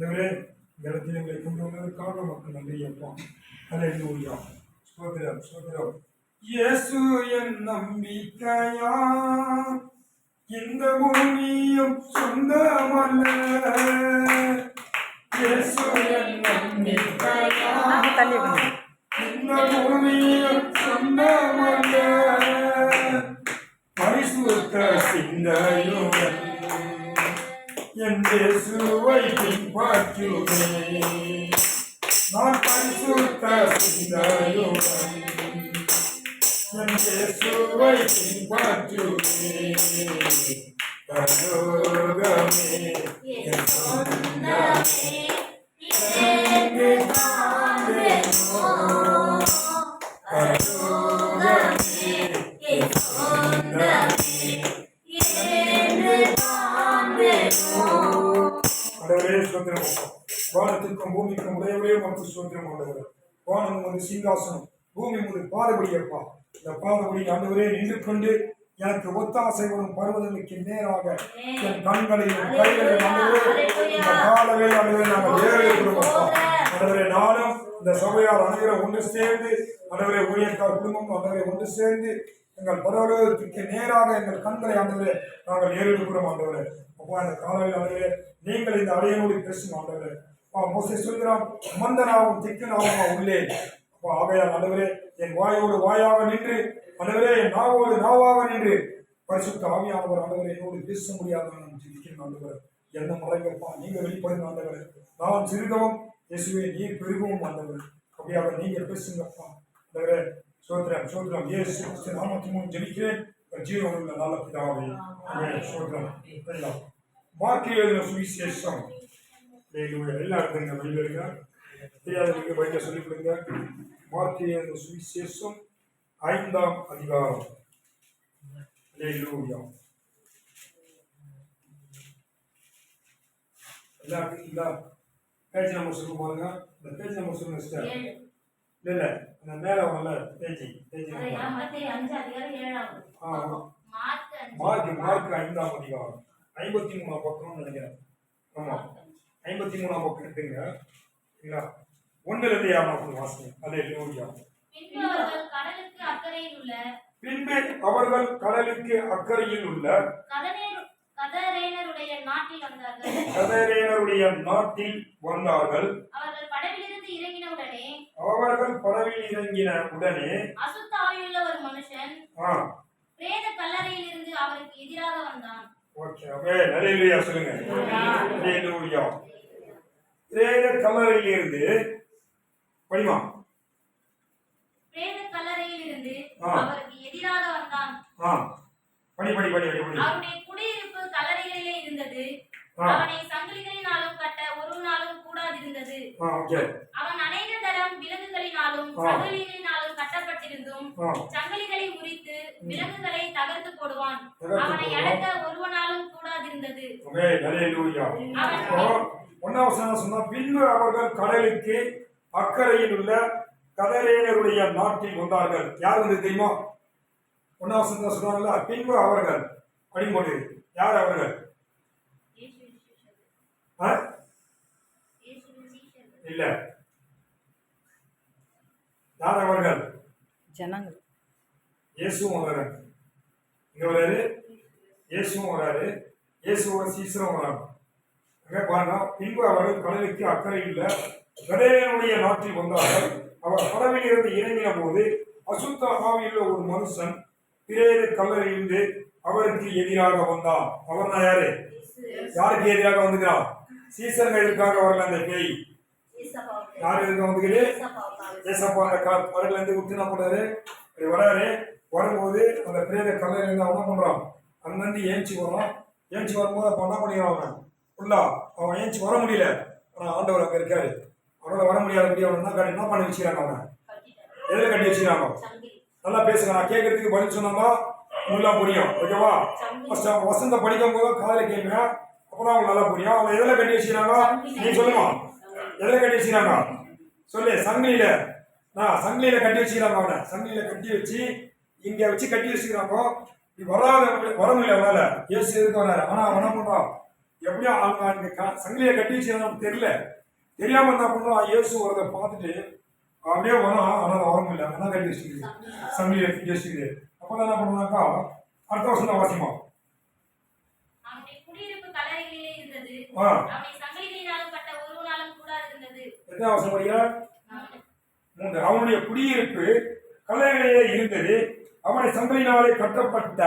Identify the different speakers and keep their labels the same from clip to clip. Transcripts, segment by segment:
Speaker 1: இவரே இடத்தில் எங்களை கொண்டு வந்ததற்காக மக்கள் நன்றி அப்பா அலையா சோதரம் சோதரம் இயேசு என் நம்பிக்கையா இந்த பூமியும் சொந்தமல்ல இயேசு என் நம்பிக்கையா இந்த பூமியும் சொந்தமல்ல பரிசுத்த சிந்தையும் എന്റെ സുവൈപ്പിൻ പാറ്റുമേ നാം പരിശുദ്ധ സിന്ധായുടൻ എന്റെ സുവൈപ്പിൻ പാറ്റുമേ കലോകമേ കലോകമേ കലോകമേ உமக்கு சோத்திரம் ஆண்டவர் வானம் உமது சிங்காசனம் பூமி உமது பாதபடி அப்பா இந்த பாதபடி ஆண்டவரே நின்று கொண்டு எனக்கு ஒத்தாசை வரும் பருவதற்கு நேராக என் கண்களை என் கைகளை இந்த காலவே ஆண்டவரை நாங்கள் ஏறிடுவோம் ஆண்டவரே நானும் இந்த சபையால் அனைவரை ஒன்று சேர்ந்து ஆண்டவரே ஊழியர்கார் குடும்பம் ஆண்டவரை ஒன்று சேர்ந்து எங்கள் பரவலகத்துக்கு நேராக எங்கள் கண்களை ஆண்டவரே நாங்கள் ஏறெடுக்கிறோம் ஆண்டவரே அப்பா இந்த காலவே ஆண்டவரே நீங்கள் இந்த அடையனோடு பேசும் ஆண்டவரே மோசை சொல்கிறான் மந்தனாவும் திக்கனாவும் உள்ளே அப்போ ஆகையால் ஆண்டவரே என் வாயோடு வாயாக நின்று ஆண்டவரே என் நாவோடு நாவாக நின்று பரிசுத்த ஆவியானவர் ஆண்டவரே என்னோடு பேச முடியாத நான் ஜீவிக்கிறேன் ஆண்டவர் என்ன மறைங்கப்பா நீங்க வெளிப்படுங்க ஆண்டவர் நான் சிறுகவும் இயேசுவே நீ பெருகவும் ஆண்டவர் அப்படியாக நீங்க பேசுங்கப்பா ஆண்டவரே சோத்ரம் சோத்ரம் ஏசு நாமத்தி மூணு ஜெபிக்கிறேன் ஜீவனுள்ள நல்ல பிதாவே சோத்ரம் மார்க் எழுதின சுவிசேஷம் எங்களுடைய வெளிநாட்டில் இருக்க மொழிகளுங்க தெரியாதவர்களுக்கு படிக்க சொல்லிக் கொடுங்க மாற்றிய சுவிசேஷம் ஐந்தாம் அதிகாரம் லூயா எல்லாருக்கும் இல்லா பேஜ் நம்பர் சொல்லுங்க பாருங்க இந்த பேஜ் நம்பர் சொல்லுங்க சிஸ்டர் இல்ல இல்ல அந்த மேல வரல பேஜ் பேஜ் மார்க் மார்க் ஐந்தாம் அதிகாரம் ஐம்பத்தி மூணாம் பக்கம் நினைக்கிறேன் ஆமா ஐம்பத்தி மூணாம் பக்கம் எடுத்துங்க ஒன்னு ஒன்றிலிருந்து யாரும் பக்கம் வாசிங்க அதே லூயா பின்பு அவர்கள் கடலுக்கு அக்கறையில் உள்ள நாட்டில் வந்தார்கள்
Speaker 2: அவர்கள் படவிலிருந்து இறங்கின உடனே
Speaker 1: அவர்கள் படவில் இறங்கின உடனே
Speaker 2: அசுத்த ஆயுள்ள ஒரு மனுஷன் பிரேத கல்லறையில் இருந்து அவருக்கு எதிராக வந்தான்
Speaker 1: ஓகே நிறைய சொல்லுங்க பிரேத கல்லறையிலிருந்து படிமா
Speaker 2: அவன் அநேக தரம் விலங்குகளினாலும் சங்கிலிகளினாலும் கட்டப்பட்டிருந்தும் சங்கிலிகளை முறித்து விலங்குகளை தகர்த்து போடுவான் அவனை அடக்க ஒருவனாலும் கூடாதிருந்தது
Speaker 1: ஒன்னாவது சொன்னா பின்பு அவர்கள் கடலுக்கு அக்கறையில் உள்ள கதரேனருடைய நாட்டில் வந்தார்கள் யார் வந்து தெரியுமா ஒன்னாவது சொன்னாங்களா பின்பு அவர்கள் அடிமொழி யார் அவர்கள் இல்ல யார் அவர்கள் ஜனங்கள் இயேசுவும் வராரு இங்க வராரு இயேசுவும் வராரு இயேசுவோட சீசரும் வராங்க பின்பு அவர் கடலுக்கு அக்கறை இல்லை கடையனுடைய நாட்டில் வந்தார்கள் அவர் கடவில் இருந்து இறங்கின போது அசுத்தாவியுள்ள ஒரு மனுஷன் பிரேத கல்லறிந்து அவருக்கு எதிராக வந்தான் அவர் நான் யாரு யாருக்கு எதிராக வந்துக்கிறான் சீசர்களுக்காக வரல அந்த பேய் யார் எதுக்கு வந்துக்கிட்டு ஏசப்பா அந்த கடல இருந்து விட்டு என்ன பண்றாரு வராரு வரும்போது அந்த பிரேத கல்லறிந்து அவன் என்ன பண்றான் அங்கிருந்து ஏஞ்சி வரும் ஏஞ்சி வரும்போது அப்ப என்ன பண்ணிடுவான் உள்ளா அவன் ஏஞ்சி வர முடியல ஆனால் ஆண்டவர் அங்கே இருக்காரு அவனோட வர முடியாத முடியும் என்ன காட்டி என்ன பண்ணி வச்சுக்கிறாங்க அவன் எதில் கட்டி வச்சுக்கிறாங்க நல்லா பேசுகிறான் கேட்கறதுக்கு பதில் சொன்னோம்னா நல்லா புரியும் ஓகேவா ஃபர்ஸ்ட் வசந்த படிக்கும் போது காதல கேட்குங்க அப்புறம் அவங்க நல்லா புரியும் அவங்க எதில் கட்டி வச்சுக்கிறாங்க நீ சொல்லுமா எதில் கட்டி வச்சுக்கிறாங்க சொல்லு சங்கிலியில நான் சங்கிலியில கட்டி வச்சுக்கிறாங்க அவனை சங்கிலியில கட்டி வச்சு இங்க வச்சு கட்டி வச்சுக்கிறாங்க வராத வர முடியல அவனால ஏசு எதுக்கு ஆனால் ஆனா என்ன பண்றான் எப்படியோ அவங்க அங்கே சங்கிலியை கட்டி வச்சு தெரியல தெரியாம என்ன பண்ணோம் இயேசு வரத பார்த்துட்டு அப்படியே வரோம் ஆனால் வரவும் இல்லை அண்ணா கட்டி வச்சுக்குது சங்கிலியை கட்டி அப்போ என்ன பண்ணுவாங்க அடுத்த வருஷம் தான் வாசிமா ஆ எத்தனை வருஷம் படிக்கிற மூன்று அவனுடைய குடியிருப்பு கலைகளிலே இருந்தது அவனை சங்கிலினாலே கட்டப்பட்ட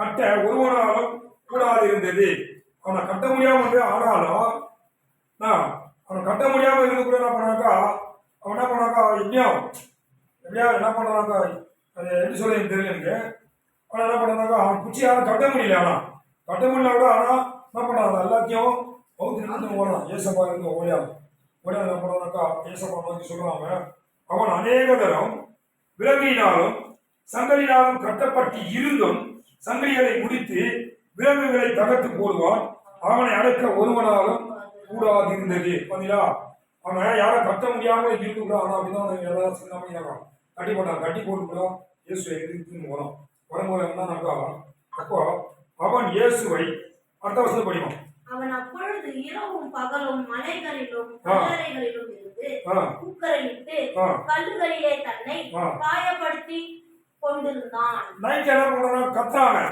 Speaker 1: கட்ட ஒருவனாலும் கூடாது இருந்தது அவனை கட்ட முடியாமல் ஆனாலும் அவனை கட்ட முடியாமல் இருக்கக்கூட என்ன பண்ணாக்கா அவன் என்ன பண்ணாக்கா இன்னும் எப்படியா என்ன பண்ணாக்கா அது எப்படி சொல்ல எனக்கு தெரியல எனக்கு அவனை என்ன பண்ணாக்கா அவன் குச்சி ஆனால் கட்ட முடியல ஆனால் கட்ட முடியல கூட ஆனால் என்ன பண்ணான் எல்லாத்தையும் பௌத்தி நடந்து ஓடலாம் ஏசப்பா இருந்து ஓடியாது ஓடியாது என்ன பண்ணாக்கா ஏசப்பா நோக்கி சொல்லுவாங்க அவன் அநேக தரம் விலங்கினாலும் சங்கலினாலும் கட்டப்பட்டு இருந்தும் சங்கரிகளை முடித்து விலங்குகளை தகர்த்து போடுவான் அவனை அடக்க ஒருவனாலும் இருந்தது பதிலா அவன் யாரை கட்ட முடியாம இருந்துக்கூடா அப்படிதான் சின்ன கட்டி போட்டான் கட்டி போட்டுக்கூடா இயேசு எதிர்த்துன்னு போனோம் வரும்போது தான் அப்போ அவன் இயேசுவை அடுத்த வருஷம் படிக்கும்
Speaker 2: அவன் அப்பொழுது இரவும் பகலும் மலைகளிலும்
Speaker 1: என்ன கத்துறான்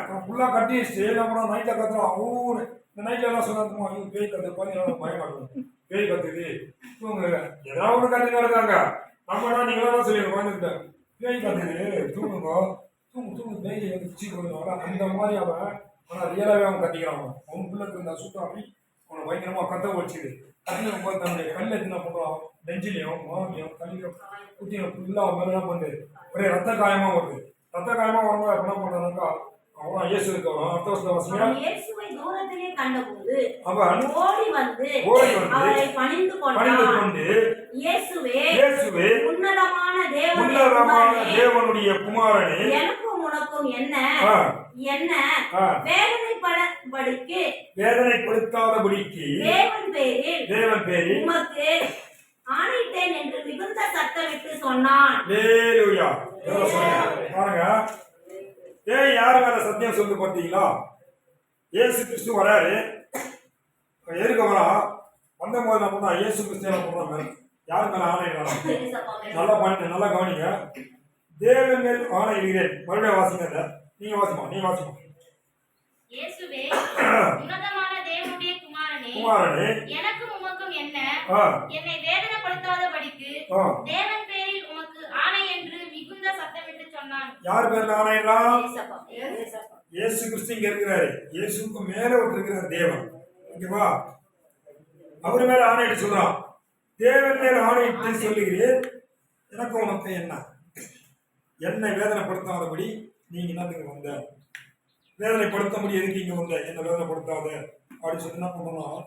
Speaker 1: இந்த நைட்ல எல்லாம் சொன்னா பேய் கதை பார்த்தீங்கன்னா பயமாட்டோம் பேய் கத்துது இவங்க ஏதாவது ஒன்று கத்துனா இருக்காங்க நம்ம நீங்களாம் சொல்லி வாழ்ந்துட்டேன் பேய் கத்துது தூங்குங்க தூங்கு தூங்கு பேய் வந்து சீக்கிரம் வரலாம் அந்த மாதிரி அவன் ஆனால் ரியலாகவே அவன் கத்திக்கிறான் அவன் பிள்ளைக்கு இருந்தால் சுத்தம் அப்படி அவனை பயங்கரமாக கத்த வச்சுது கத்தின போது தன்னுடைய கல்லை என்ன பண்ணுவான் நெஞ்சிலையும் மாவிலையும் கல்லையும் குத்தியும் ஃபுல்லாக அவன் மேலாம் பண்ணுது ஒரே ரத்த காயமாக வருது ரத்த காயமாக வரும்போது என்ன பண்ணுறாங்கக்கா இயேசு
Speaker 2: இயேசுவை தூரத்திலே கண்டபோது ஓடி வந்து அவரை பணிந்து
Speaker 1: கொண்டான்
Speaker 2: இயேசுவே இயேசுவே உன்னதமான
Speaker 1: தேவனுடைய குமாரனே
Speaker 2: எனக்கும் உனக்கும் என்ன என்ன வேதனைப்படபடிக்கு
Speaker 1: வேதனைப்படுத்தாதபடிக்கு
Speaker 2: தேவன் பேரில்
Speaker 1: தேவன் பேரில்
Speaker 2: உமக்கு ஆணைத்தேன் என்று மிகுந்த சத்தமிட்டு சொன்னான்
Speaker 1: பாருங்க ஏன் யார் மேல சத்தியம் சொல்லிட்டு பார்த்தீங்களா ஏசு கிறிஸ்து வராரு எதுக்க வரா வந்த போது நம்ம தான் ஏசு கிறிஸ்துவ போடுற மேல யார் மேல
Speaker 2: ஆணையிடலாம்
Speaker 1: நல்லா பண்ணிட்டு நல்லா கவனிங்க தேவன் மேல் இடுகிறேன் மறுபடியும் வாசிங்க நீங்க வாசிமா நீங்க வாசிமா குமாரனே
Speaker 2: எனக்கும் உமக்கும் என்ன என்னை வேதனைப்படுத்தாதபடிக்கு தேவன்
Speaker 1: யார் பேர் நாராயணா இயேசு கிறிஸ்து இங்க இருக்கிறாரு இயேசுக்கு மேல ஒன்று இருக்கிறார் தேவன் ஓகேவா அவர் மேல ஆணையிட்டு சொல்றான் தேவன் மேல ஆணையிட்டு சொல்லுகிறேன் எனக்கு உனக்கு என்ன என்னை வேதனைப்படுத்தாதபடி நீங்க என்ன என்னத்துக்கு வந்த வேதனைப்படுத்த முடியும் எதுக்கு இங்க வந்த என்ன வேதனைப்படுத்தாத அப்படின்னு சொல்லி என்ன பண்ணணும்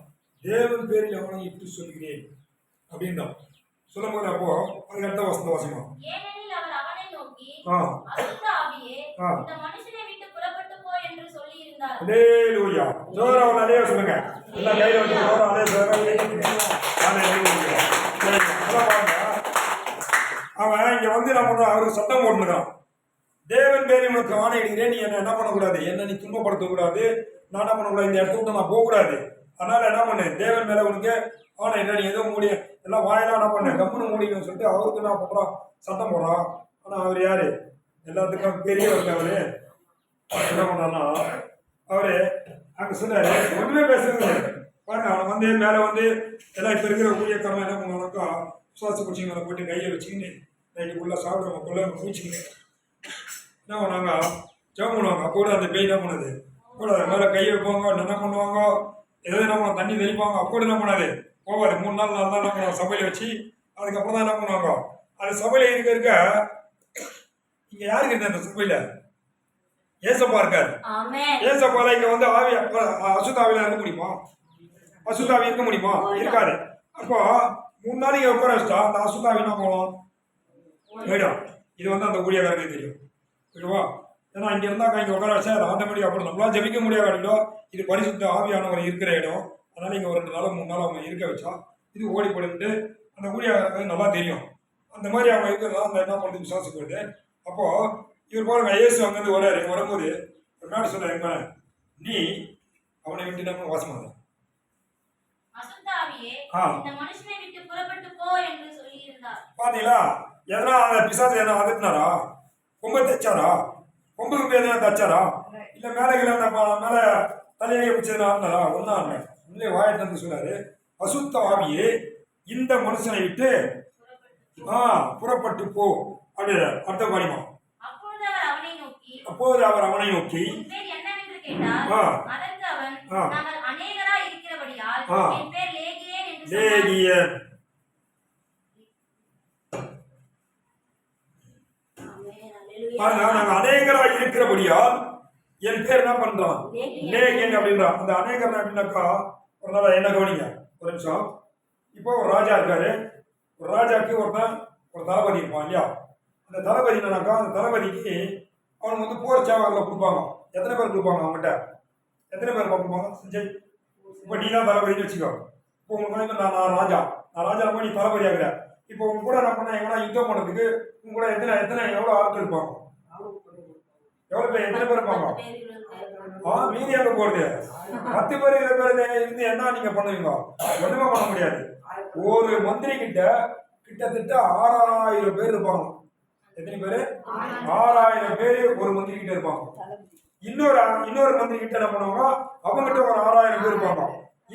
Speaker 1: தேவன் பேரில் அவனை இட்டு சொல்கிறேன் அப்படின்றான் சொல்லும் போது அப்போ அதுக்கு அடுத்த வசந்த வாசிக்கும்
Speaker 2: அந்த ஆவியே இந்த மனுஷனை விட்டு புறப்பட்டு போ என்று சொல்லி இருந்தார்
Speaker 1: அல்லேலூயா ஜோரா ஒரு வந்து என்ன பண்றான் அவருக்கு சட்டம் போட்டுறான் தேவன் பேரி உனக்கு ஆணையிடுகிறேன் நீ என்ன என்ன பண்ணக்கூடாது என்ன நீ துன்பப்படுத்தக்கூடாது நான் என்ன பண்ணக்கூடாது இந்த இடத்த விட்டு நான் போகக்கூடாது அதனால என்ன பண்ணு தேவன் மேல உனக்கு ஆணையிடுறேன் நீ எதுவும் மூடி எல்லாம் வாயெல்லாம் என்ன பண்ண கம்முன்னு மூடிக்கணும்னு சொல்லிட்டு அவருக்கு என்ன பண்றான் சட்டம் போடுறான் ஆனால் அவர் யார் எல்லாத்துக்கும் பெரியவர் அவர் என்ன பண்ணா அவர் அங்கே சொன்னார் ஒண்ணுமே பேசுறது பாருங்க அவனை வந்து மேலே வந்து எல்லாம் இப்ப இருக்கிற ஊழியக்காரன் என்ன பண்ணுவானாக்கா சுவாச பிடிச்சிங்களை போட்டு கையை வச்சுக்கின்னு நைட்டு உள்ள சாப்பிடுவோம் கொள்ள பூச்சிக்கின்னு என்ன பண்ணாங்க ஜெபம் பண்ணுவாங்க கூட அந்த பெய் என்ன பண்ணுது கூட மேலே கை வைப்பாங்க என்ன பண்ணுவாங்க ஏதோ என்ன பண்ணுவோம் தண்ணி தெளிப்பாங்க அப்போ கூட என்ன பண்ணாது போவாரு மூணு நாள் நாலு நாள் என்ன பண்ணுவாங்க சபையில் வச்சு அதுக்கப்புறம் தான் என்ன பண்ணுவாங்க அது சபையில் இருக்க இருக்க இங்க யாரு கேட்டாரு சிலுவையில ஏசப்பா இருக்காரு ஏசப்பால இங்க வந்து ஆவி அசுதாவில இருக்க முடியுமா அசுதாவி இருக்க முடியுமா இருக்காரு அப்போ மூணு நாள் நாளைக்கு உட்கார வச்சுட்டா அந்த அசுதாவி என்ன போகலாம் போயிடும் இது வந்து அந்த ஊழியக்காரங்க தெரியும் ஓகேவா ஏன்னா இங்க இருந்தாக்கா இங்க உட்கார வச்சா அதை அது ஆட்டோமேட்டிக் அப்புறம் நம்மளா ஜெபிக்க முடியாது இது பரிசுத்த ஆவியானவர் இருக்கிற இடம் அதனால இங்க ஒரு ரெண்டு நாள் மூணு நாள் அவங்க இருக்க வச்சா இது ஓடி போயிட்டு அந்த ஊழியக்காரங்க நல்லா தெரியும் அந்த மாதிரி அவங்க இருக்கிறதா அந்த என்ன பண்ணுறது விசுவாசப்படுது அப்போது இவர் போல இயேசு அங்கேருந்து வராரு வரும்போது ஒரு நாடு சொல்கிறார் எங்க நீ அவனை விட்டு நம்ம வாசமாக பாத்தீங்களா எதனா அந்த பிசாசு எதனா வந்துட்டாரா கொம்பு தைச்சாரா கொம்பு கொம்பு எதனா தைச்சாரா இல்ல மேலே கீழே நம்ம மேல தலையை பிடிச்சதுனா இருந்தாரா ஒன்னா இல்லை உள்ளே வாயிட்டு சொன்னாரு அசுத்த ஆவியே இந்த மனுஷனை விட்டு ஆ புறப்பட்டு போ அப்படின்றார் அர்த்தம் படிமா அப்போது அவர் அவனை நோக்கி
Speaker 2: லேகியர் நாங்க அநேகராக இருக்கிறபடியால்
Speaker 1: என் பேர் என்ன பண்றான் லேகியன் அப்படின்றான் அந்த அநேகர் அப்படின்னாக்கா ஒரு நாள் என்ன கவனிங்க ஒரு நிமிஷம் இப்போ ஒரு ராஜா இருக்காரு ஒரு ராஜாக்கு ஒருத்தன் ஒரு தளபதி இருப்பான் இல்லையா அந்த தளபதினாக்கா அந்த தளபதிக்கு அவனுக்கு வந்து போர் சேவரில் கொடுப்பாங்க எத்தனை பேர் கொடுப்பாங்க அவங்ககிட்ட எத்தனை பேர் கொடுப்பாங்க செஞ்சு இப்போ நீ தான் தளபதினு வச்சுக்கோ இப்போ உங்களுக்கு வந்து நான் நான் ராஜா நான் ராஜா போய் நீ தளபதி ஆகிற இப்போ உங்க கூட என்ன பண்ண எங்கன்னா யுத்தம் பண்ணுறதுக்கு உங்க கூட எத்தனை எத்தனை எவ்வளோ ஆட்கள் இருப்பாங்க எவ்வளோ பேர் எத்தனை பேர் இருப்பாங்க ஆ மீதி எங்கே போகிறது பத்து பேர் இருபது பேர் இருந்து என்ன நீங்கள் பண்ணுவீங்க ஒன்றுமே பண்ண முடியாது ஒரு மந்திரி கிட்ட கிட்டத்தட்ட ஆறாயிரம் பேர் இருப்பாங்க எத்தனை பேரு ஆறாயிரம் பேர் ஒரு மந்திரி கிட்ட இருப்பாங்க இன்னொரு இன்னொரு மந்திரி கிட்ட என்ன பண்ணுவாங்க அவங்ககிட்ட ஒரு ஆறாயிரம் பேர் இருப்பாங்க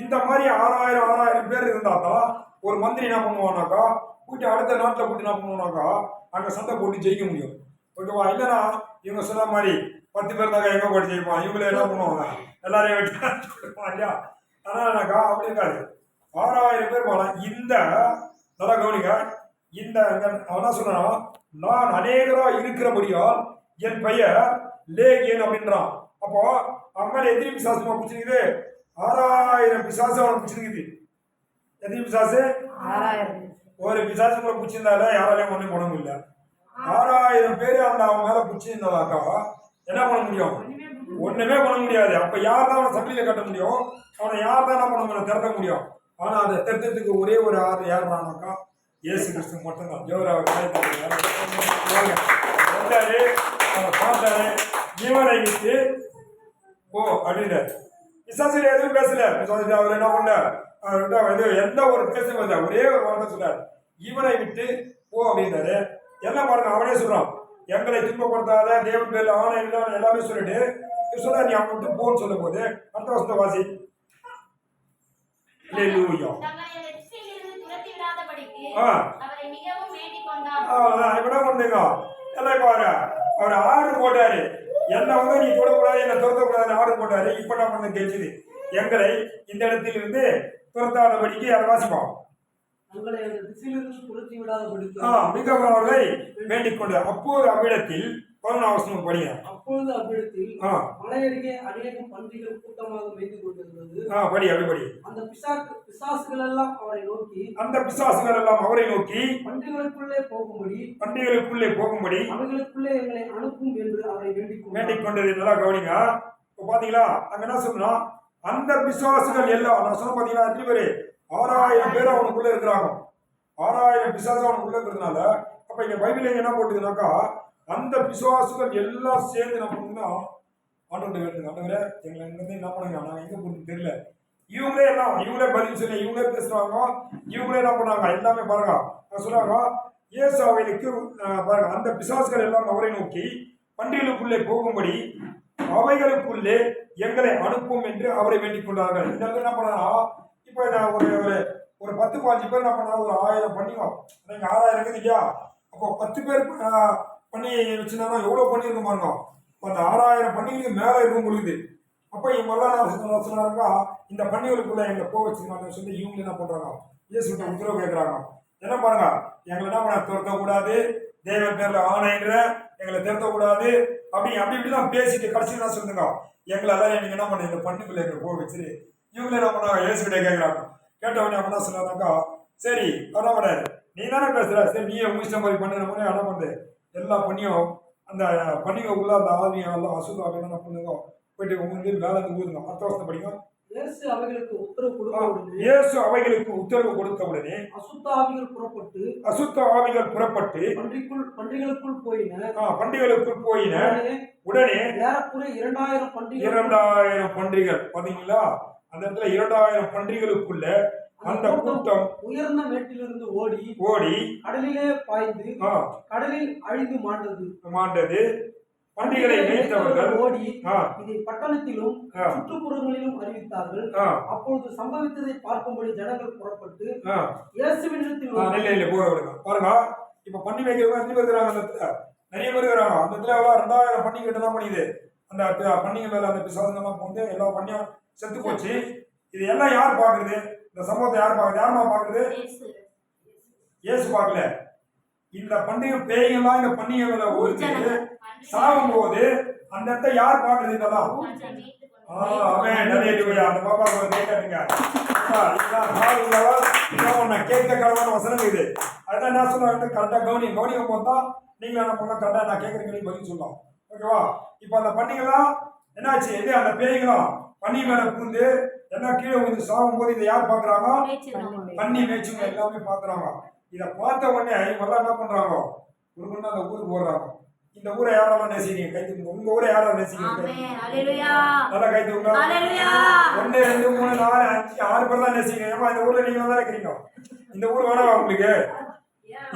Speaker 1: இந்த மாதிரி ஆறாயிரம் ஆறாயிரம் பேர் இருந்தாக்கா ஒரு மந்திரி என்ன பண்ணுவானாக்கா கூட்டி அடுத்த நாட்டில் கூட்டி என்ன பண்ணுவானாக்கா அங்கே சந்தை போட்டு ஜெயிக்க முடியும் ஓகேவா இல்லைன்னா இவங்க சொன்ன மாதிரி பத்து பேர் தாக்கா எங்கே போட்டு ஜெயிப்பான் இவங்களே என்ன பண்ணுவாங்க எல்லாரையும் விட்டு இல்லையா அதனாலக்கா அப்படி இருக்காது ஆறாயிரம் பேர் போகலாம் இந்த நல்லா கவனிக்க இந்த அவன் என்ன சொன்னா நான் அநேகரா இருக்கிறபடியால் என் பெயர் லேகியன் அப்படின்றான் அப்போ அவன் எதிரி பிசாசுமா பிடிச்சிருக்குது ஆறாயிரம் பிசாசு அவனை பிடிச்சிருக்குது எதிரி பிசாசு ஒரு பிசாசு கூட பிடிச்சிருந்தால யாராலையும் ஒன்றும் பண்ண முடியல ஆறாயிரம் பேர் அந்த அவன் மேல பிடிச்சிருந்தாக்கா என்ன பண்ண முடியும் ஒண்ணுமே பண்ண முடியாது அப்ப யார் தான் அவனை சப்பில கட்ட முடியும் அவனை யார் தான் என்ன பண்ண முடியும் திறக்க முடியும் ஆனா அதை திறத்துக்கு ஒரே ஒரு ஆறு யாருனாக்கா இயேசு கிறிஸ்து மட்டும்தான் ஜோராவை வந்தாரு அவரை பார்த்தாரு ஜீவனை விட்டு ஓ அப்படின்னாரு விசாசில எதுவும் பேசல விசாசில அவர் என்ன அவர் எதுவும் எந்த ஒரு பேசும் ஒரே ஒரு வார்த்தை சொன்னார் இவனை விட்டு ஓ அப்படின்னாரு என்ன பாருங்க அவனே சொல்றான் எங்களை துன்பப்படுத்தாத தேவன் பேர் ஆணை இல்லாமல் எல்லாமே சொல்லிட்டு சொன்னா நீ அவன் விட்டு போன்னு சொல்லும் போது அடுத்த வருஷத்தை வாசி இல்லை
Speaker 2: இப்படிதான்
Speaker 1: பண்ணுங்க எல்லாம் இப்போ அவர் அவர் ஆர்டர் போட்டாரு என்ன வந்து நீ தொடக்கூடாது என்ன துரத்தக்கூடாதுன்னு ஆர்டர் போட்டாரு இப்போ நான் பண்ண தெரிஞ்சுது எங்களை இந்த இடத்தில் இருந்து துரத்தாதபடிக்கு அதை மிகவும் அவர்களை வேண்டிக் அப்போது அவ்விடத்தில் கொரோனா அவசியம் படிங்க
Speaker 2: அப்பொழுது அவ்விடத்தில் மலையருகே அநேகம் பன்றிகள் கூட்டமாக மேய்ந்து கொண்டிருந்தது
Speaker 1: ஆ படி அப்படி படி
Speaker 2: அந்த பிசாசு பிசாசுகள் எல்லாம் அவரை நோக்கி
Speaker 1: அந்த பிசாசுகள் எல்லாம் அவரை நோக்கி
Speaker 2: பன்றிகளுக்குள்ளே போகும்படி
Speaker 1: பன்றிகளுக்குள்ளே போகும்படி
Speaker 2: அவைகளுக்குள்ளே எங்களை அனுப்பும் என்று அவரை வேண்டிக்
Speaker 1: வேண்டிக் கொண்டது நல்லா கவனிங்க இப்போ பாத்தீங்களா அங்க என்ன சொல்லணும் அந்த பிசாசுகள் எல்லாம் நான் சொல்ல பாத்தீங்களா எத்தனை பேரு ஆறாயிரம் பேர் அவனுக்குள்ளே இருக்கிறாங்க ஆறாயிரம் பிசாசு அவனுக்குள்ளே இருக்கிறதுனால அப்போ இங்க பைபிள் என்ன போட்டுதுனாக்கா அந்த விசுவாசுகள் எல்லாம் சேர்ந்து நம்ம பண்ணா ஆண்டவர்கிட்ட வேண்டு ஆண்டவர எங்களை இங்கேருந்து என்ன பண்ணுங்க நாங்கள் எங்க போகணும் தெரியல இவங்களே எல்லாம் இவங்களே பதில் சொல்லி இவங்களே பேசுறாங்க இவங்களே என்ன பண்ணாங்க எல்லாமே பாருங்க சொல்கிறாங்க இயேசு அவைகளுக்கு பாருங்க அந்த பிசாசுகள் எல்லாம் அவரை நோக்கி பண்டிகளுக்குள்ளே போகும்படி அவைகளுக்குள்ளே எங்களை அனுப்பும் என்று அவரை வேண்டிக் கொண்டார்கள் இந்த இடத்துல என்ன பண்ணா இப்போ நான் ஒரு ஒரு ஒரு பத்து பாஞ்சு பேர் என்ன பண்ணா ஒரு ஆயிரம் பண்ணிக்கோ எனக்கு ஆறாயிரம் இருக்குது இல்லையா அப்போ பத்து பேர் பண்ணி வச்சுருந்தாங்கன்னா எவ்வளோ பண்ணியிருக்க பாருங்க அந்த ஆறாயிரம் பண்டிகைக்கு மேலே இருக்கும் பொழுது அப்போ மல்லானாருக்கா இந்த பண்ணிகளுக்குள்ள எங்களை போக வச்சுருக்காங்கன்னு சொல்லி இவங்க என்ன பண்ணுறாங்க இயேசுகிட்ட உத்தரவு கேட்குறாங்க என்ன பாருங்க எங்களை என்ன பண்ண துரத்தக்கூடாது தெய்வ பேரில் ஆணைங்கிற எங்களை கூடாது அப்படி அப்படி இப்படி தான் பேசிட்டு கடைசி தான் சொல்லுங்க எங்களை எல்லாம் நீங்கள் என்ன பண்ண இந்த பண்ணுக்குள்ள எங்களை போக வச்சு இவங்களே என்ன பண்ணாங்க இயேசுகிட்ட கேட்குறாங்க கேட்டவனே அப்படின்னா சொன்னாக்கா சரி என்ன பண்ணாரு நீ தானே பேசுகிற சரி நீ உங்க இஷ்டம் மாதிரி பண்ணுற மாதிரி என்ன பண்ணுது எல்லா பண்ணியும் அந்த பண்டிகை அந்த ஆவியம் எல்லாம் அசுதாவியம் என்ன பண்ணுங்க போயிட்டு வந்து வேலை ஊதுங்க அடுத்த வருஷம் படிக்கும்
Speaker 2: அவைகளுக்கு உத்தரவு
Speaker 1: இயேசு அவைகளுக்கு உத்தரவு கொடுத்த உடனே
Speaker 2: அசுத்த ஆவிகள் புறப்பட்டு
Speaker 1: அசுத்த ஆவிகள் புறப்பட்டு
Speaker 2: பண்டிகளுக்குள்
Speaker 1: போயின உடனே
Speaker 2: இரண்டாயிரம் பண்டிகை
Speaker 1: இரண்டாயிரம் பாத்தீங்களா அந்த இடத்துல இரண்டாயிரம் பண்டிகளுக்குள்ள அந்த கூட்டம்
Speaker 2: உயர்ந்த மேட்டிலிருந்து ஓடி ஓடி கடலிலே பாய்ந்து கடலில் அழிந்து மாண்டது
Speaker 1: மாண்டது பன்றிகளை மேய்த்தவர்கள்
Speaker 2: ஓடி இதை பட்டணத்திலும் சுற்றுப்புறங்களிலும் அறிவித்தார்கள் அப்பொழுது சம்பவித்ததை பார்க்கும்படி ஜனங்கள் புறப்பட்டு இயேசுவினிடத்தில்
Speaker 1: நிலையில பாருங்க இப்ப பண்டி வைக்கிறவங்க அஞ்சு பேர் இருக்கிறாங்க நிறைய பேர் இருக்கிறாங்க அந்த இடத்துல ரெண்டாயிரம் பண்டிகை தான் பண்ணிது அந்த பண்டிகை வேலை அந்த பிசாதங்கள்லாம் வந்து எல்லா பண்ணியும் செத்து போச்சு இது எல்லாம் யார் பாக்குறது இந்த சம்பவத்தை யார் பாக்குறது யாருமா பாக்குறது இயேசு பார்க்கல இந்த பண்டிகை பேய்கள்லாம் இந்த பண்டிகைகளை ஒழிச்சு சாகும் போது அந்த இடத்த யார் பார்க்குறது இதெல்லாம் என்ன கரெக்டாக கரெக்டாக நான் சொல்லலாம் ஓகேவா இப்போ அந்த என்னாச்சு பண்ணி மேலே பூந்து எல்லாம் கீழே வந்து சாகும் போது இதை யார் பாக்குறாங்க தண்ணி மேய்ச்சவங்க எல்லாமே பாக்குறாங்க இதை பார்த்த உடனே இவங்கெல்லாம் என்ன பண்றாங்க குருகுன்னு அந்த ஊருக்கு போடுறாங்க இந்த ஊரை யாரால நேசிக்கிறீங்க கைத்து உங்க ஊரை யாரால நேசிக்கிறீங்க நல்லா கைத்து ஒன்னு ரெண்டு மூணு நாலு அஞ்சு ஆறு பேர் தான் நேசிக்கிறீங்க ஏமா இந்த ஊர்ல நீங்க தான் இருக்கிறீங்க இந்த ஊர் வேணாம் உங்களுக்கு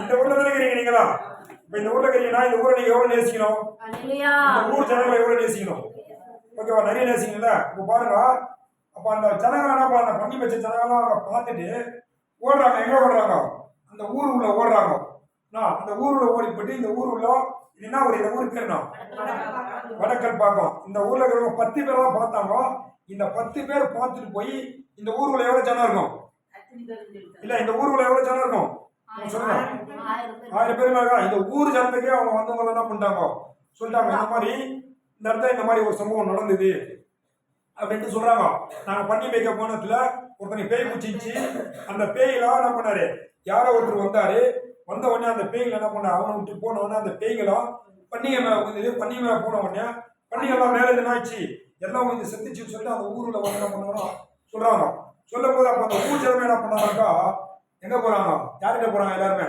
Speaker 1: இந்த ஊர்ல தான் இருக்கிறீங்க நீங்களா இப்ப இந்த ஊர்ல இருக்கிறீங்கன்னா இந்த ஊரை நீங்க எவ்வளவு நேசிக்கணும் ஊர் ஜனங்களை எவ்வளவு நேசிக்கணும் ஓகேவா நிறைய நேசிக்கணும்ல இப்ப பாருங்க அப்போ அந்த ஜனங்க என்ன பண்ண பங்கி வச்ச ஜனங்களாம் அவங்க பார்த்துட்டு ஓடுறாங்க எங்கே ஓடுறாங்க அந்த ஊர் உள்ள ஓடுறாங்க நான் அந்த ஊர் உள்ள ஓடி போட்டு இந்த ஊர் உள்ள என்ன ஒரு இந்த ஊருக்கு என்ன வடக்கல் பார்க்கும் இந்த ஊரில் இருக்கிறவங்க பத்து பேர் தான் பார்த்தாங்க இந்த பத்து பேர் பார்த்துட்டு போய் இந்த உள்ள எவ்வளோ ஜனம் இருக்கும் இல்ல இந்த உள்ள எவ்வளவு ஜனம் இருக்கும் ஆயிரம் பேர் மேல இந்த ஊர் ஜனத்துக்கே அவங்க வந்தவங்க என்ன பண்ணிட்டாங்க சொல்லிட்டாங்க இந்த மாதிரி இந்த இடத்துல இந்த மாதிரி ஒரு சம்பவம் நடந்தது அப்படின்ட்டு சொல்றாங்க நாங்க பண்ணி வைக்க போனதுல ஒருத்தனுக்கு பேய் குச்சிச்சு அந்த பேயெல்லாம் என்ன பண்ணாரு யாரோ ஒருத்தர் வந்தாரு வந்த உடனே அந்த பேய்கள் என்ன பண்ண அவனை விட்டு போன உடனே அந்த பேய்களும் பண்ணிய மேல இது மேல போன உடனே எல்லாம் மேல என்னாச்சு எல்லாம் கொஞ்சம் செத்துச்சு சொல்லி அந்த ஊர்ல வந்து என்ன பண்ணுவோம் சொல்றாங்க சொல்லும் போது அப்ப அந்த ஊர் ஜனமே என்ன பண்ணாங்கக்கா எங்க போறாங்க யார்கிட்ட போறாங்க எல்லாருமே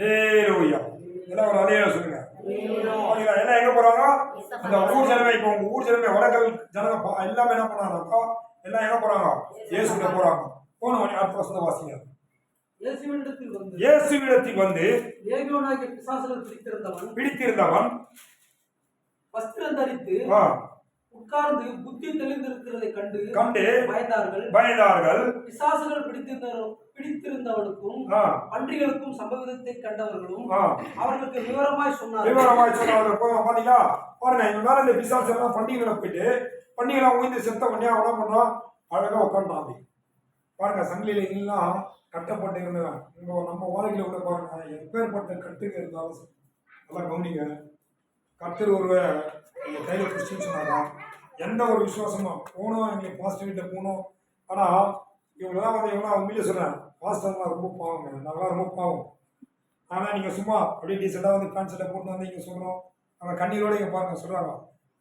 Speaker 1: லேலோயா இதெல்லாம் ஒரு அலையா சொல்லுங்க என்ன எங்க போறாங்க இந்த ஊர் ஜனமே இப்போ உங்க ஊர் ஜனமே வடகல் ஜனங்க எல்லாமே என்ன பண்ணாங்க எல்லாம் எங்க போறாங்க இயேசு கிட்ட போறாங்க போன மணி அடுத்த வருஷம் வாசிங்க இயேசுவிடத்தில் வந்து பிடித்திருந்தவன்
Speaker 2: வஸ்திரம் தரித்து உட்கார்ந்து புத்தி தெளிந்திருக்கிறதை கண்டு கண்டு பயந்தார்கள்
Speaker 1: பயந்தார்கள்
Speaker 2: பிசாசுகள் பிடித்திருந்த பிடித்திருந்தவனுக்கும் பன்றிகளுக்கும் சம்பவத்தை கண்டவர்களும் அவர்களுக்கு விவரமாய் சொன்னார்
Speaker 1: விவரமாய் சொன்னார்கள் பாத்தீங்களா பாருங்க இவன் மேல இந்த பிசாசு எல்லாம் பண்டிகைகளை போயிட்டு பண்டிகைகளை உயிர்ந்து செத்த உடனே அவன் பண்றான் அழகா உட்காந்துட்டான் பாருங்க சங்கிலியில எல்லாம் கட்டப்பட்டு இருந்தவன் நம்ம ஓலைகளை கூட பாருங்க எப்பேற்பட்ட கட்டுங்க இருந்தாலும் நல்லா கவனிங்க கத்தர் ஒருவர் கையில் பிடிச்சுன்னு சொன்னாங்க எந்த ஒரு விசுவாசமும் போகணும் எங்களுக்கு பாஸ்டர் வீட்டை போகணும் ஆனால் இவங்களாம் வந்து இவங்களாம் உண்மையிலே சொல்கிறேன் பாஸ்டர்லாம் ரொம்ப பாவங்க நல்லா ரொம்ப பாவம் ஆனால் நீங்கள் சும்மா அப்படியே டீசெண்டாக வந்து பேண்ட் போட்டு வந்து இங்கே சொல்கிறோம் அவங்க கண்ணீரோட இங்கே பாருங்க சொல்கிறாங்க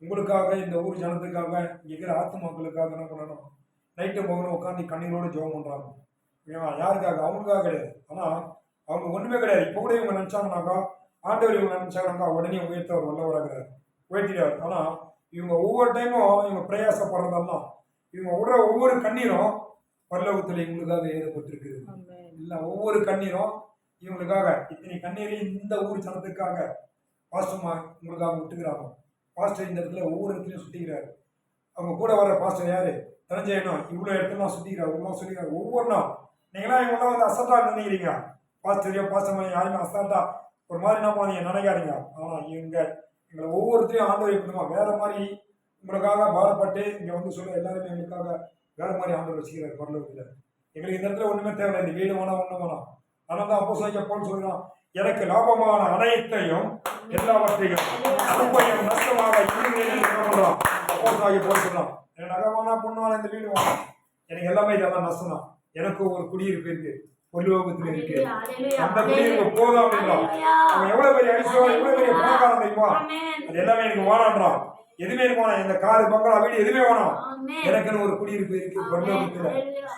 Speaker 1: உங்களுக்காக இந்த ஊர் ஜனத்துக்காக இங்கே இருக்கிற மக்களுக்காக என்ன பண்ணணும் நைட்டு போகணும் உட்காந்து கண்ணீரோட ஜோம் பண்ணுறாங்க ஓகேவா யாருக்காக அவங்களுக்காக கிடையாது ஆனால் அவங்க ஒன்றுமே கிடையாது இப்போ கூட இவங்க நினச்சாங்கனாக்கா ஆண்டவர் இவங்க நினச்சாங்கனாக்கா உடனே உயர்த்தவர் வல்லவராகிறார் உயர்த்திடுவார் ஆனால் இவங்க ஒவ்வொரு டைமும் இவங்க பிரயாசப்படுறதெல்லாம் இவங்க விடுற ஒவ்வொரு கண்ணீரும் பல்லவத்தில் இவங்களுக்காக ஏற்பட்டிருக்கு இல்லை ஒவ்வொரு கண்ணீரும் இவங்களுக்காக இத்தனை கண்ணீரையும் இந்த ஊர் சனத்துக்காக பாஸ்டர்மா இவங்களுக்காக விட்டுக்கிறாங்க பாஸ்டர் இந்த இடத்துல ஒவ்வொரு இடத்துலையும் சுட்டிக்கிறாரு அவங்க கூட வர பாஸ்டர் யாரு தனஞ்சயனும் இவ்வளோ இடத்துலாம் சுத்திக்கிறார் இவ்வளோ சொல்லிக்கிறார் ஒவ்வொரு நாள் நீங்களாம் இவங்களாம் வந்து அசட்டா நினைக்கிறீங்க பாஸ்டரியோ பாஸ்டர் யாருமே அசட்டா ஒரு மாதிரி நம்ம நீங்கள் நினைக்காதீங்க ஆனால் எங்கள் எங்களை ஒவ்வொருத்தரையும் ஆண்டவர் எப்படிமா வேற மாதிரி உங்களுக்காக பாதப்பட்டு இங்கே வந்து சொல்ல எல்லாருமே எங்களுக்காக வேற மாதிரி ஆண்டவர் வச்சுக்கிறார் பரலோகத்தில் எங்களுக்கு இந்த இடத்துல ஒன்றுமே தேவையில்லை இந்த வீடு வேணாம் ஒன்று வேணாம் ஆனால் தான் அப்போ சொல்லிக்க போல் சொல்கிறான் எனக்கு லாபமான அனைத்தையும் எல்லாவற்றையும் அனுபவம் நஷ்டமாக சொல்கிறான் அப்போ சாகி போல் சொல்கிறான் எனக்கு நகை வேணா பொண்ணு வேணாம் இந்த வீடு வேணாம் எனக்கு எல்லாமே இதெல்லாம் நஷ்டம் தான் எனக்கு ஒரு குடியிருப்பு இருக்குது பொருளோகத்தில் இருக்கு அந்த பெரிய பெரிய அது எதுவுமே எனக்கு இந்த காரு பங்களா வீடு எதுவுமே வேணாம் எனக்குன்னு ஒரு குடியிருப்பு இருக்கு பொருளோகத்துல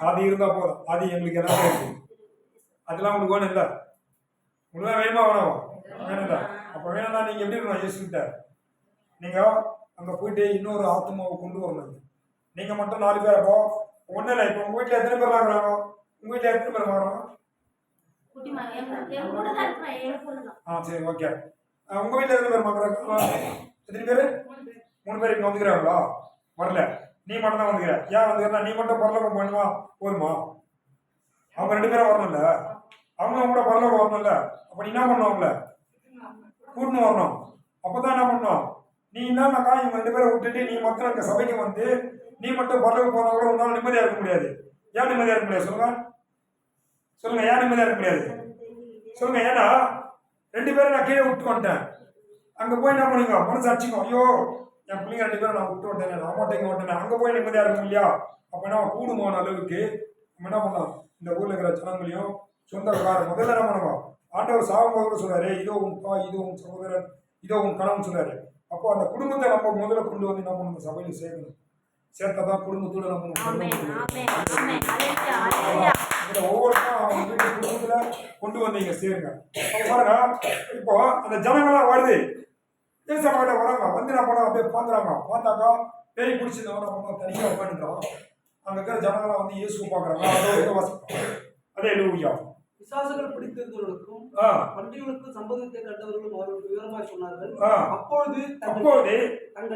Speaker 1: அது இருந்தா போதும் அது எங்களுக்கு எல்லாம் இருக்கு அதெல்லாம் உனக்கு வேணும் இல்லை உனக்கு வேணுமா வேணாமா வேணும்டா அப்ப வேணும்டா நீங்க எப்படி இருக்கணும் யோசிக்கிட்ட நீங்க அங்க போயிட்டு இன்னொரு ஆத்மாவை கொண்டு வரணும் நீங்க மட்டும் நாலு பேர் அப்போ ஒன்றும் இப்போ உங்க வீட்டில் எத்தனை பேர் இருக்கிறாங்க உங்க வீட்டுல எத்தனை பேர் வரோம் ஆ சரி ஓகே உங்க வீட்டுல எத்தனை பேர் எத்தனை பேர் மூணு பேர் இங்க வந்துக்கிறாங்களா வரல நீ மட்டும் தான் வந்துக்கிற ஏன் வந்துக்கிறா நீ மட்டும் பரலோகம் பண்ணுவா போதுமா அவங்க ரெண்டு பேரும் வரணும்ல அவங்க கூட பரலோகம் வரணும்ல அப்ப நீ என்ன பண்ணுவாங்கள கூட்டணும் வரணும் அப்பதான் என்ன பண்ணும் நீ என்னன்னாக்கா இவங்க ரெண்டு பேரை விட்டுட்டு நீ மட்டும் எங்க சபைக்கு வந்து நீ மட்டும் பரலோகம் போனா கூட உன்னால நிம்மதியா இருக்க முடியாது ஏன் நிம்மதியா இருக்க முடியாது சொல்லுங்க சொல்லுங்க ஏன் நிம்மதியா இருக்க முடியாது சொல்லுங்க ஏன்னா ரெண்டு பேரும் நான் கீழே விட்டு வந்துட்டேன் அங்கே போய் என்ன பண்ணுங்க மனசு அடிச்சுக்கோ ஐயோ என் பிள்ளைங்க ரெண்டு பேரும் நான் விட்டு வந்துட்டேன் இங்கே வந்துட்டேன் அங்கே போய் நிம்மதியாக இருக்கும் இல்லையா அப்போ நம்ம கூடுமான அளவுக்கு நம்ம என்ன பண்ணலாம் இந்த ஊரில் இருக்கிற ஜனங்களையும் சொந்தக்காரர் முதல்ல என்ன பண்ணுவோம் ஆட்டோவர் சாகும் கூட சொல்கிறாரு இதோ உன் பா இதோ உன் சகோதரன் இதோ உன் கணவன் சொல்கிறாரு அப்போ அந்த குடும்பத்தை நம்ம முதல்ல கொண்டு வந்து என்ன பண்ணணும் சபையில் சேர்க்கணும் சேர்த்ததான் குடும்பத்தோட நம்ம ஒவ்வொருத்தரும் குடும்பத்துல கொண்டு வந்தீங்க சேருங்க பாருங்க இப்போ அந்த ஜனங்களாம் வருது தேசமாட்ட வராங்க வந்து நான் போனா அப்படியே பாக்குறாங்க பார்த்தாக்கா பேய் பிடிச்சிருந்தவங்க நம்ம தனியாக உட்காந்துட்டோம் அங்க இருக்கிற ஜனங்களாம் வந்து இயேசு பார்க்குறாங்க அதே லூயா
Speaker 2: பிசாசுகள் பிடித்திருந்தவர்களுக்கும் பண்டிகளுக்கும் சம்பவத்தை கண்டவர்களும் அவர்கள் விவரமாய் சொன்னார்கள் அப்பொழுது
Speaker 1: அப்போது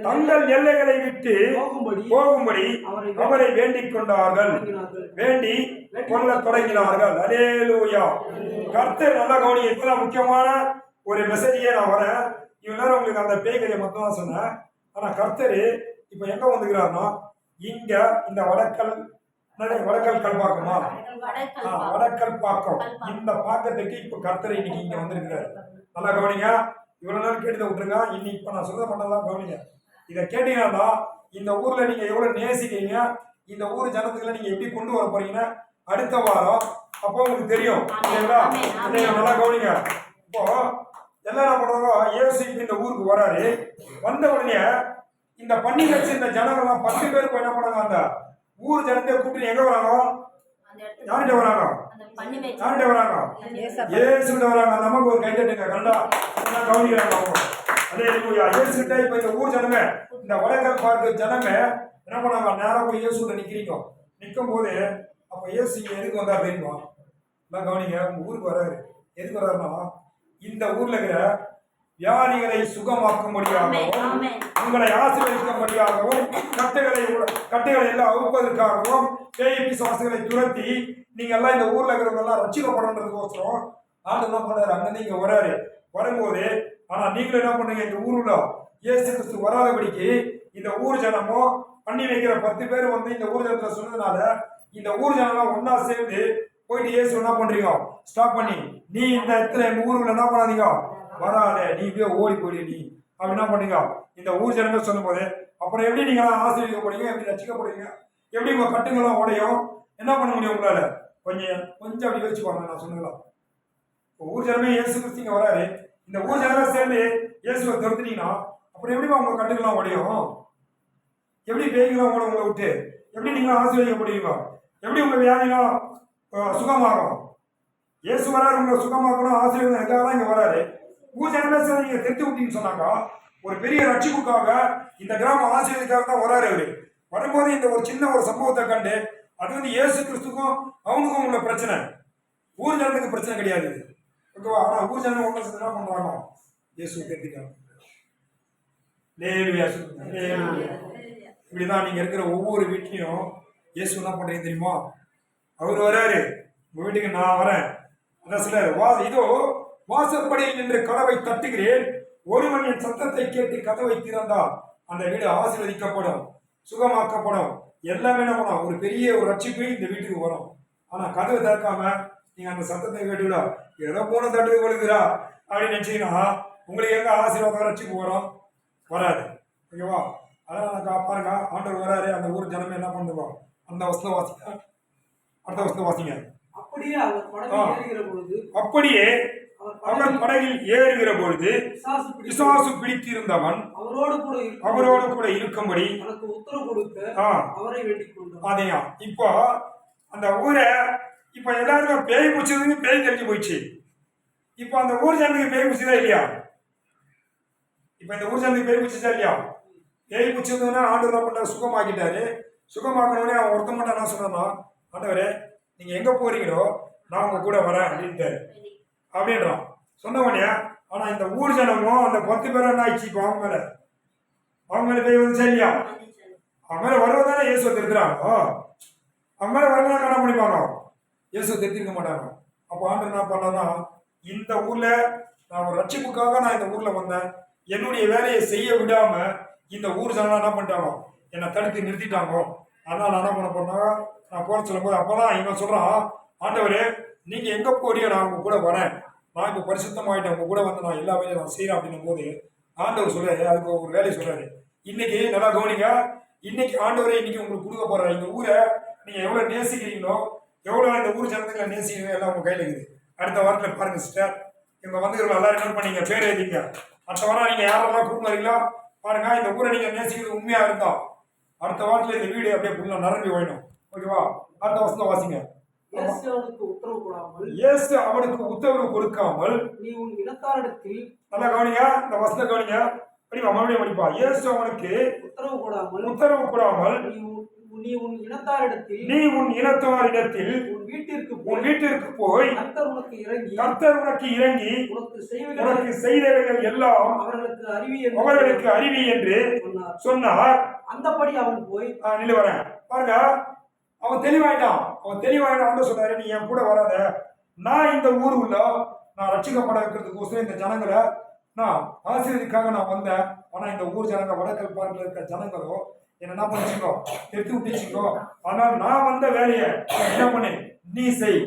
Speaker 1: தங்கள் எல்லைகளை விட்டு போகும்படி போகும்படி அவரை வேண்டிக் கொண்டார்கள் வேண்டி கொள்ள தொடங்கினார்கள் அலேலூயா கர்த்தர் நல்ல கவனி இதெல்லாம் முக்கியமான ஒரு மெசேஜே நான் வரேன் இவ்வளோ உங்களுக்கு அந்த பேய்கதையை மட்டும் தான் சொன்னேன் ஆனால் கர்த்தர் இப்போ எங்கே வந்துக்கிறாருன்னா இங்கே இந்த வடக்கல் வடக்கல் கல்பாக்கமா வடக்கல் பாக்கம் இந்த பாக்கத்துக்கு இப்ப கர்த்தர் இன்னைக்கு இங்க வந்திருக்கிறாரு நல்லா கவனிங்க இவ்வளவு நாள் கேட்டு விட்டுருங்க இன்னைக்கு இப்ப நான் சொல்ல கவனிங்க இதை கேட்டீங்கன்னா இந்த ஊர்ல நீங்க எவ்வளவு நேசிக்கிறீங்க இந்த ஊர் ஜனத்துக்குள்ள நீங்க எப்படி கொண்டு வர போறீங்கன்னா அடுத்த வாரம் அப்போ உங்களுக்கு தெரியும் இல்லைங்களா நல்லா கவனிங்க இப்போ எல்லாம் என்ன பண்றாங்க ஏசு இந்த ஊருக்கு வராரு வந்த உடனே இந்த பண்டிகை இந்த ஜனங்கள்லாம் பத்து பேர் போய் என்ன பண்ணாங்க அந்த ஊர் ஜனத்தை கூப்பிட்டு எங்க வராங்க யார்கிட்ட வராங்க யார்கிட்ட வராங்க ஏசுகிட்ட வராங்க நமக்கு ஒரு கை தட்டுங்க கண்டா கவனிக்கிறாங்க அதே அவங்க அதே ஏசுகிட்ட இப்ப இந்த ஊர் ஜனமே இந்த உலக பார்க்க ஜனமே என்ன பண்ணாங்க நேரம் போய் இயேசுகிட்ட நிக்கிறீங்க நிற்கும் போது அப்ப இயேசு இங்க எதுக்கு வந்தா அப்படின்வான் கவனிங்க உங்க ஊருக்கு வராரு எதுக்கு வர்றாருன்னா இந்த ஊர்ல இருக்கிற வியாதிகளை சுகமாக்கும்படியாகவும் உங்களை ஆசீர்வதிக்கும்படியாகவும் கட்டுகளை கட்டைகளை எல்லாம் அவுப்பதற்காகவும் பேய் சுவாசங்களை துரத்தி நீங்க எல்லாம் இந்த ஊர்ல இருக்கிறவங்கெல்லாம் ரட்சிக்கப்படன்றதுக்கோசரம் ஆண்டு என்ன பண்ணாரு அங்கே நீங்க வராரு வரும்போது ஆனா நீங்களும் என்ன பண்ணுங்க இந்த ஊருல இயேசு கிறிஸ்து வராதபடிக்கு இந்த ஊர் ஜனமும் பண்ணி வைக்கிற பத்து பேர் வந்து இந்த ஊர் ஜனத்துல சொன்னதுனால இந்த ஊர் ஜனம்லாம் ஒன்னா சேர்ந்து போயிட்டு இயேசு என்ன பண்றீங்க ஸ்டாப் பண்ணி நீ இந்த இடத்துல எங்க ஊருக்குள்ள என்ன பண்ணாதீங்க வராதே நீ இப்படியே ஓடி போயிடு நீ அப்படி என்ன பண்ணுங்க இந்த ஊர் ஜனமே சொல்லும் போது அப்புறம் எப்படி நீங்களாம் ஆசீர்வதிக்கப்படுவீங்க எப்படி ரசிக்கப்படுவீங்க எப்படி உங்கள் கட்டுங்களாம் உடையும் என்ன பண்ண முடியும் உங்களால் கொஞ்சம் கொஞ்சம் அப்படி யோசிச்சு பாருங்க நான் இப்போ ஊர் ஜனமே இயேசு கிறிஸ்திங்க வராரு இந்த ஊர் ஜனமே சேர்ந்து இயேசுவை துரத்துனீங்கன்னா அப்புறம் எப்படி உங்கள் கட்டுக்கெல்லாம் உடையும் எப்படி பேய்களாம் உங்களை உங்களை விட்டு எப்படி நீங்களும் ஆசீர்வதிக்கப்படுவீங்க எப்படி உங்கள் வியாதிலாம் சுகமாகும் இயேசு வராரு உங்களை சுகமாக்கணும் ஆசீர்வாதம் எதுக்காக தான் இங்கே வராரு ஊர் சார் நீங்கள் தெரிஞ்சு விட்டீங்கன்னு சொன்னாங்க ஒரு பெரிய ரட்சிப்புக்காக இந்த கிராம ஆசிரியருக்காக தான் வராரு அவரு வரும்போது இந்த ஒரு சின்ன ஒரு சம்பவத்தை கண்டு அது வந்து இயேசு கிறிஸ்துக்கும் அவனுக்கும் உள்ள பிரச்சனை ஊர் ஜனத்துக்கு பிரச்சனை கிடையாது ஓகேவா ஆனால் ஊர் ஜனம் ஒன்று என்ன பண்ணுறாங்க இயேசு கேட்டுக்காங்க லேவியா இப்படிதான் நீங்கள் இருக்கிற ஒவ்வொரு வீட்லையும் இயேசு என்ன பண்ணுறீங்க தெரியுமா அவர் வராரு உங்கள் வீட்டுக்கு நான் வரேன் அதான் சிலர் வா இதோ வாசற்படியில் நின்று கதவை தட்டுகிறேன் ஒருவன் என் சத்தத்தை கேட்டு கதவை திறந்தால் அந்த வீடு ஆசீர்வதிக்கப்படும் சுகமாக்கப்படும் எல்லாமே என்ன ஒரு பெரிய ஒரு ரட்சிப்பு இந்த வீட்டுக்கு வரும் ஆனா கதவை திறக்காம நீங்க அந்த சத்தத்தை கேட்டுவிடா ஏதோ போன தட்டு வருகிறா அப்படின்னு நினைச்சீங்கன்னா உங்களுக்கு எங்க ஆசீர்வாதம் ரட்சிப்பு வரும் வராது ஓகேவா அதனால நான் பாருங்க ஆண்டவர் வராரு அந்த ஊர் ஜனமே என்ன பண்ணுவோம் அந்த வசதி வாசிங்க அடுத்த வசதி வாசிங்க அப்படியே அப்படியே அவன் படகில் ஏறுகிற பொழுது பிசாசு பிடித்திருந்தவன் அவரோடு கூட அவரோடு கூட இருக்கும்படி
Speaker 2: உத்தரவு அவரை வேண்டிக்
Speaker 1: அதையா இப்போ அந்த ஊரை இப்போ எல்லாருமே பேய் பிடிச்சதுன்னு பேய் தெரிஞ்சு போயிடுச்சு இப்போ அந்த ஊர் சந்தைக்கு பேய் பிடிச்சதா இல்லையா இப்போ இந்த ஊர் சந்தைக்கு பேய் பிடிச்சதா இல்லையா பேய் பிடிச்சதுன்னா ஆண்டு தான் பண்ண சுகமாக்கிட்டாரு சுகமாக்கணும்னே அவன் ஒருத்த மட்டும் என்ன சொன்னான் ஆண்டவரே நீங்க எங்க போறீங்களோ நான் உங்க கூட வரேன் அப்படின்ட்டு அப்படின்றோம் சொன்ன ஆனா ஆனால் இந்த ஊர் ஜனமும் அந்த பத்து பேரும் என்ன ஆயிடுச்சு அவங்க மேல அவங்க மேலே போய் வந்து சரியா அவங்க மேல வருவதானே இயேசு திருத்துறாங்க அவங்க மேலே வரலாம் காண முடிப்பாங்க இயேசு திருத்திருக்க மாட்டாங்க அப்போ ஆண்டு என்ன பண்ணனா இந்த ஊரில் நான் ஒரு ரட்சிப்புக்காக நான் இந்த ஊரில் வந்தேன் என்னுடைய வேலையை செய்ய விடாமல் இந்த ஊர் ஜனம் என்ன பண்ணிட்டாங்க என்னை தடுத்து நிறுத்திட்டாங்க அதனால் நான் என்ன பண்ண போனாங்க நான் போகிற சொல்லும்போது போது அப்பதான் இவன் சொல்கிறான் ஆண்டவர் நீங்கள் எங்கே போறியோ நான் உங்க கூட வரேன் நான் இப்போ பரிசுத்தமாயிட்டேன் உங்க கூட வந்து நான் எல்லா வேலையும் நான் செய்யறேன் அப்படின்னும் போது ஆண்டவர் சொல்றாரு அதுக்கு ஒரு வேலையை சொல்றாரு இன்னைக்கு நல்லா கவனிங்க இன்னைக்கு ஆண்டவரை இன்னைக்கு உங்களுக்கு கொடுக்க போறாரு இந்த ஊரை நீங்க எவ்வளவு நேசிக்கிறீங்களோ எவ்வளவு இந்த ஊர் ஜனத்துக்கு நேசிக்கிறீங்க எல்லாம் உங்க கையில இருக்குது அடுத்த வாரத்தில் பாருங்க சிஸ்டர் இவங்க வந்து இவங்க எல்லாரும் நோட் பண்ணீங்க பேர் எழுதிங்க அடுத்த வாரம் நீங்க யாரெல்லாம் கூட்டு வரீங்களோ பாருங்க இந்த ஊரை நீங்க நேசிக்கிறது உண்மையா இருந்தா அடுத்த வாரத்தில் இந்த வீடு அப்படியே ஃபுல்லாக நிரம்பி ஓயணும் ஓகேவா அடுத்த வருஷம் வாசிங்க
Speaker 2: இயேசு அவனுக்கு உத்தரவு போடாமல்
Speaker 1: இயேசு அவனுக்கு உத்தரவு கொடுக்காமல்
Speaker 2: நீ உன் இனத்தாரிடத்தில்
Speaker 1: நல்லா கவனிங்க இந்த வசன கவனிங்க படிப்பா மறுபடியும் படிப்பா இயேசு அவனுக்கு
Speaker 2: உத்தரவு போடாமல்
Speaker 1: உத்தரவு போடாமல்
Speaker 2: நீ உன் இனத்தாரிடத்தில்
Speaker 1: நீ உன் இனத்தாரிடத்தில்
Speaker 2: உன் வீட்டிற்கு
Speaker 1: உன் வீட்டிற்கு போய் கர்த்தர் உனக்கு இறங்கி கர்த்தர் இறங்கி உனக்கு செய்வ உனக்கு எல்லாம் அவர்களுக்கு அறிவி அவர்களுக்கு அறிவி என்று சொன்னார் சொன்னார்
Speaker 2: அந்தபடி அவன் போய்
Speaker 1: நிலவரேன் பாருங்க அவன் தெளிவாயிட்டான் அவன் தெளிவாயிட்டான் சொன்னாரு நீ என் கூட வராத நான் இந்த ஊர் உள்ள நான் ரட்சிக்கப்பட வைக்கிறதுக்கோசரம் இந்த ஜனங்களை நான் ஆசிரியருக்காக நான் வந்தேன் ஆனால் இந்த ஊர் ஜனங்க வடக்கல் பார்க்கில் இருக்க ஜனங்களோ என்ன பண்ணிச்சுக்கோ எடுத்து விட்டுச்சுக்கோ ஆனால் நான் வந்த வேலையை என்ன பண்ணு நீ செய்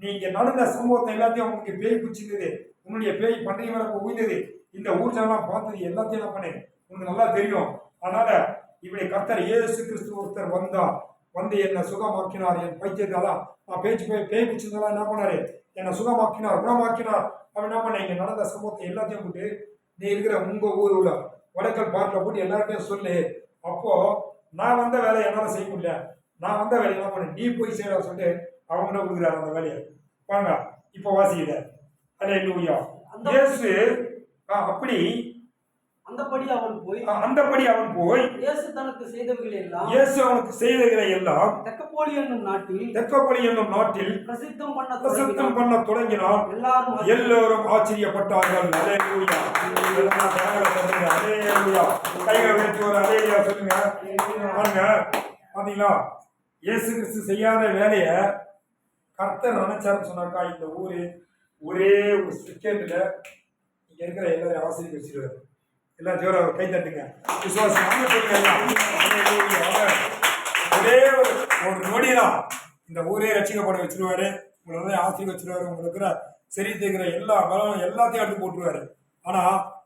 Speaker 1: நீ இங்கே நடந்த சம்பவத்தை எல்லாத்தையும் உங்களுக்கு பேய் பிடிச்சிருந்தது உன்னுடைய பேய் பண்டிகை வர உயிர்ந்தது இந்த ஊர் ஜனம் பார்த்தது எல்லாத்தையும் என்ன பண்ணு உனக்கு நல்லா தெரியும் அதனால இப்படி கர்த்தர் ஏசு கிறிஸ்து ஒருத்தர் வந்தா வந்து என்னை சுகமாக்கினார் என் பைத்தியக்காரா நான் பேச்சு போய் பேய் பிடிச்சிருந்தெல்லாம் என்ன பண்ணாரு என்னை சுகமாக்கினார் குணமாக்கினார் அவன் என்ன பண்ண இங்கே நடந்த சமூகத்தை எல்லாத்தையும் போட்டு நீ இருக்கிற உங்கள் ஊர் உள்ள வடக்கல் பார்க்கல போட்டு எல்லாருமே சொல்லு அப்போது நான் வந்த வேலையை என்னால் செய்ய முடியல நான் வந்த வேலையை என்ன பண்ண நீ போய் செய்யற சொல்லிட்டு என்ன கொடுக்குறாரு அந்த வேலையை பாருங்க இப்போ வாசிக்கிற அலே லூயா அப்படி
Speaker 2: அந்தபடி அவன் போய்
Speaker 1: அந்தபடி அவன் போய்
Speaker 2: இயேசு தனக்கு செய்தவைகளை எல்லாம்
Speaker 1: இயேசு அவனுக்கு செய்தவைகளை எல்லாம்
Speaker 2: தெக்கப்போலி என்னும் நாட்டில்
Speaker 1: தெக்கப்போலி என்னும் நாட்டில்
Speaker 2: பிரசித்தம் பண்ண
Speaker 1: பிரசித்தம் பண்ண தொடங்கினான் எல்லாரும் எல்லோரும் ஆச்சரியப்பட்டார்கள் அலேலூயா எல்லாம் சொல்லுங்க அலேலூயா கைகளை வச்சு ஒரு அலேலூயா சொல்லுங்க பாத்தீங்களா இயேசு கிறிஸ்து செய்யாத வேலைய கர்த்தர் நினைச்சாருன்னு சொன்னாக்கா இந்த ஊரு ஒரே ஒரு செகண்ட்ல இங்க இருக்கிற எல்லாரும் ஆசிரியர் வச்சிருவாரு எல்லாம் ஜோரா கை தட்டுங்க விசுவாசம் ஒரே ஒரு ஒரு நொடி தான் இந்த ஊரே ரட்சிக்கப்பட வச்சிருவாரு உங்களை வந்து ஆசிரியர் வச்சிருவாரு உங்களுக்கு சரி தீர்க்கிற எல்லா பலம் எல்லாத்தையும் அடுத்து போட்டுருவாரு ஆனா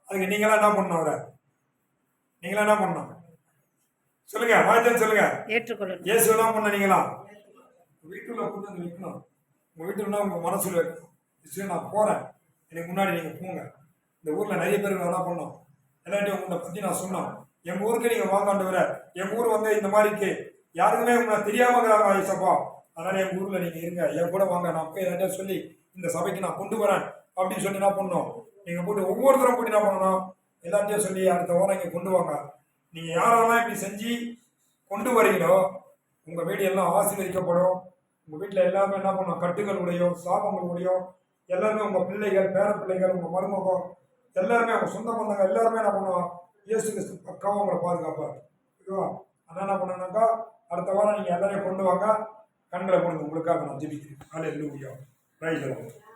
Speaker 1: அதுக்கு நீங்களாம் என்ன பண்ணணும் அவரை நீங்களாம் என்ன பண்ணணும் சொல்லுங்க வாழ்த்து சொல்லுங்க ஏற்றுக்கொள்ளணும் இயேசு எல்லாம் பண்ண நீங்களா வீட்டுக்குள்ள கொண்டு வந்து வைக்கணும் உங்க வீட்டுக்குள்ள உங்க மனசுல வைக்கணும் நான் போறேன் எனக்கு முன்னாடி நீங்க போங்க இந்த ஊர்ல நிறைய பேர் என்ன பண்ணோம் இல்லாட்டி உங்களை பற்றி நான் சொன்னேன் எங்கள் ஊருக்கு நீங்கள் வர எங்கள் ஊர் வந்து இந்த மாதிரி இருக்கு யாருக்குமே உங்களை தெரியாமங்கிறாங்க ஐசப்பா அதனால் எங்கள் ஊரில் நீங்கள் இருங்க என் கூட வாங்க நான் போய் எல்லாத்தையும் சொல்லி இந்த சபைக்கு நான் கொண்டு வரேன் அப்படின்னு சொல்லி என்ன பண்ணோம் நீங்கள் போட்டு ஒவ்வொருத்தரும் போட்டு என்ன பண்ணணும் எல்லாத்தையும் சொல்லி அடுத்த வாரம் இங்கே கொண்டு வாங்க நீங்கள் யாரெல்லாம் இப்படி செஞ்சு கொண்டு வரீங்களோ உங்கள் வீடு எல்லாம் ஆசீர்வதிக்கப்படும் உங்கள் வீட்டில் எல்லாமே என்ன பண்ணும் கட்டுகளுடையோ சாபங்களுடையோ எல்லாருமே உங்கள் பிள்ளைகள் பேர பிள்ளைகள் உங்கள் மருமகம் எல்லாருமே அவங்க சொந்த பந்தங்க எல்லாருமே என்ன பண்ணுவோம் இயேசு கிறிஸ்து பக்கம் அவங்களை பாதுகாப்பாரு ஓகேவா அதான் என்ன பண்ணணும்னாக்கா அடுத்த வாரம் நீங்கள் எல்லாரையும் கொண்டு வாங்க கண்களை போடுங்க உங்களுக்காக நான் ஜெபிக்கிறேன் காலையில் லூயா ரைட்